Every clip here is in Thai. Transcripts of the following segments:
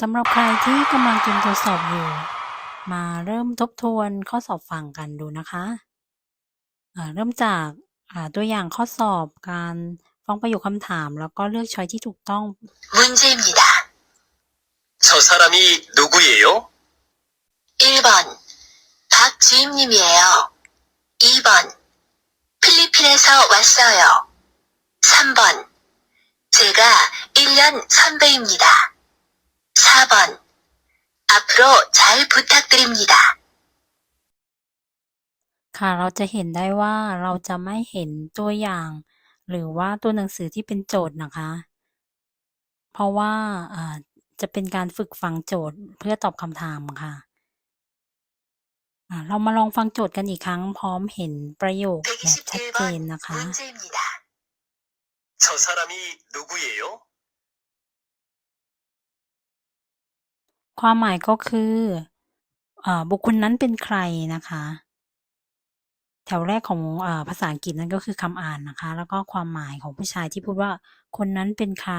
สำหรับใครที่กำลังเตรียมตัวสอบอยู่ มาเริ่มทบทวนข้อสอบฟังกันดูนะคะ อ่า เริ่มจาก อ่า ตัวอย่างข้อสอบการฟังประโยคคำถาม แล้วก็เลือกช้อยที่ถูกต้อง 문제입니다. 저 사람이 누구예요? 1번 박주임님이에요. 2번 필리핀에서 왔어요. 3번 제가 1년 선배입니다. 4번 앞으로 잘 부탁드립니다. ค่ะ เราจะเห็นได้ว่าเราจะไม่เห็นตัวอย่าง หรือว่าตัวหนังสือที่เป็นโจทย์นะคะ เพราะว่า อ่า จะเป็นการฝึกฟังโจทย์เพื่อตอบคำถามค่ะ อ่า เรามาลองฟังโจทย์กันอีกครั้ง พร้อมเห็นประโยคแบบชัดเจน 121번 นะคะ 문제입니다. 저 사람이 누구예요? ความหมายก็คือ อ่า บุคคลนั้นเป็นใครนะคะ แถวแรกของ อ่า ภาษาอังกฤษนั่นก็คือคำอ่านนะคะ แล้วก็ความหมายของผู้ชายที่พูดว่า คนนั้นเป็นใคร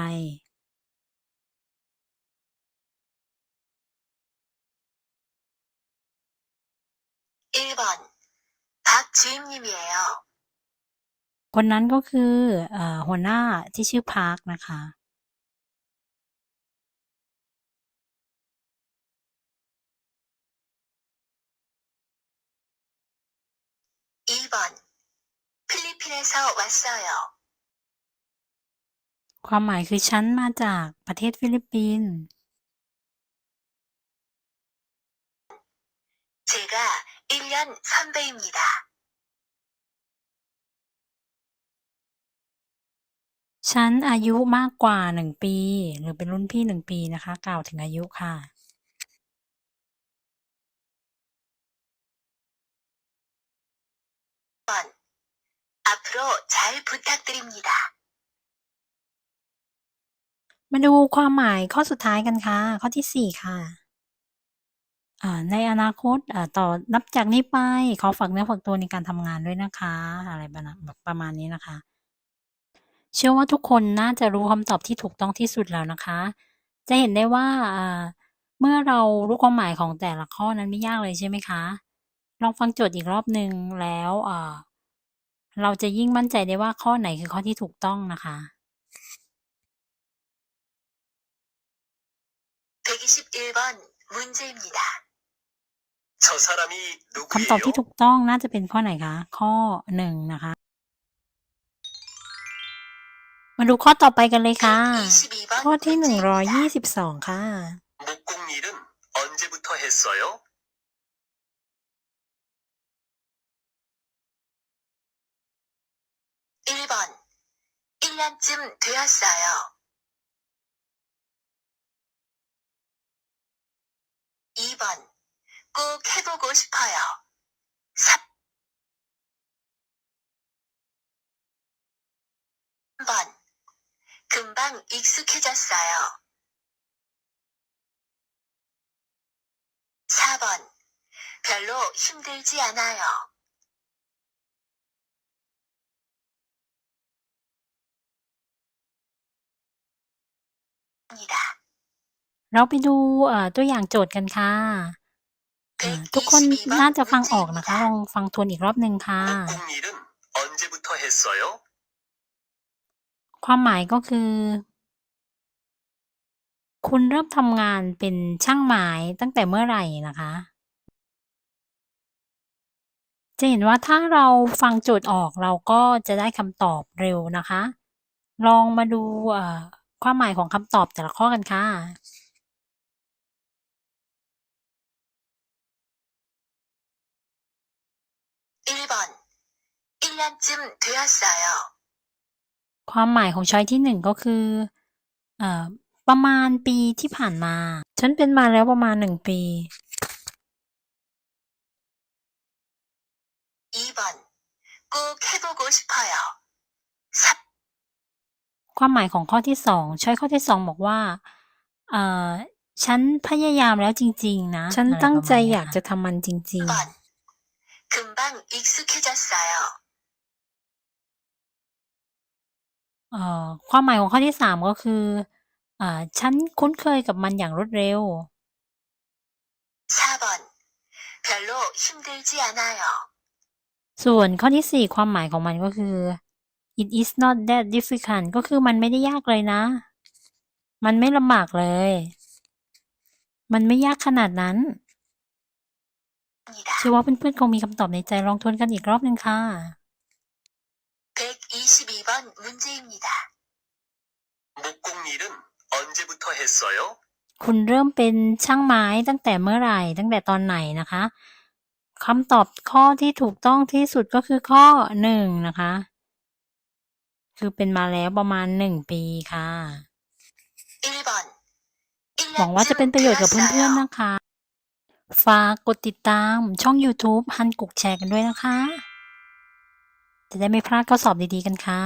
1번 박주임님이에요. คนนั้นก็คือ เอ่อ หัวหน้าที่ชื่อพาร์คนะคะ 2번 필리핀에서 왔어요. ความหมายคือฉันมาจากประเทศฟิลิปปินส์ 제가 1년 선배입니다. ฉันอายุมากกว่า 1 ปี หรือเป็นรุ่นพี่ 1 ปีนะคะ กล่าวถึงอายุค่ะ 번 앞으로 잘 부탁드립니다. มาดูความหมายข้อสุดท้ายกันค่ะ ข้อที่ 4 ค่ะ อ่า ในอนาคต อ่า ต่อ นับจากนี้ไป ขอฝากเนื้อฝากตัวในการทำงานด้วยนะคะ อะไรประนะแบบประมาณนี้นะคะ เชื่อว่าทุกคนน่าจะรู้คำตอบที่ถูกต้องที่สุดแล้วนะคะ จะเห็นได้ว่า อ่า เมื่อเรารู้ความหมายของแต่ละข้อนั้นไม่ยากเลยใช่ไหมคะ ลองฟังโจทย์อีกรอบหนึ่งแล้ว อ่า เราจะยิ่งมั่นใจได้ว่าข้อไหนคือข้อที่ถูกต้องนะคะ 121번 문제입니다. 저 사람이 คำตอบที่ 누구예요? ถูกต้องน่าจะเป็นข้อไหนคะ ข้อ 1 นะคะ มาดูข้อต่อไปกันเลยค่ะ 122번 ข้อที่ 문제입니다. 122 ค่ะ 목공일은 언제부터 했어요? 1번 1년쯤 되었어요. 2번 꼭 해보고 싶어요. 3번 금방 익숙해졌어요. 4번 별로 힘들지 않아요. เราไปดูตัวอย่างโจทย์กันค่ะทุกคนน่าจะฟังออกนะคะลองฟังทวนอีกรอบหนึ่งค่ะความหมายก็คือ คุณเริ่มทำงานเป็นช่างไม้ตั้งแต่เมื่อไหร่นะคะ จะเห็นว่าถ้าเราฟังโจทย์ออกเราก็จะได้คำตอบเร็วนะคะ ลองมาดู ความหมายของคำตอบแต่ละข้อกันค่ะ 1번 1년쯤 되었어요. ความหมายของช้อยที่หนึ่งก็คือ เอ่อ ประมาณปีที่ผ่านมา ฉันเป็นมาแล้วประมาณหนึ่งปี 2번 꼭 해보고 싶어요. 3, ความหมายของข้อที่สองช้อยข้อที่สองบอกว่า เอ่อ ฉันพยายามแล้วจริง ๆ นะ ฉันตั้งใจอยากจะทำมันจริง 번 금방 익숙해졌어요. ๆ เอ่อ ความหมายของข้อที่สามก็คือ อ่า ฉันคุ้นเคยกับมันอย่างรวดเร็ว 4번. 별로 힘들지 않아요. ส่วนข้อที่สี่ความหมายของมันก็คือ it is not that difficult ก็คือมันไม่ได้ยากเลยนะ มันไม่ลำบากเลย มันไม่ยากขนาดนั้น 입니다. เชื่อว่าเพื่อนๆคงมีคำตอบในใจลองทวนกันอีกรอบหนึ่งค่ะ 122번 문제입니다. 목공 일은 언제부터 했어요? คุณเริ่มเป็นช่างไม้ตั้งแต่เมื่อไหร่ ตั้งแต่ตอนไหนนะคะคำตอบข้อที่ถูกต้องที่สุดก็คือข้อหนึ่งนะคะ คือเป็นมาแล้วประมาณหนึ่งปีค่ะ หวังว่าจะเป็นประโยชน์กับเพื่อนๆนะคะ ฝากกดติดตามช่อง YouTube ฮันกุกแชร์กันด้วยนะคะ จะได้ไม่พลาดข้อสอบดีๆกันค่ะ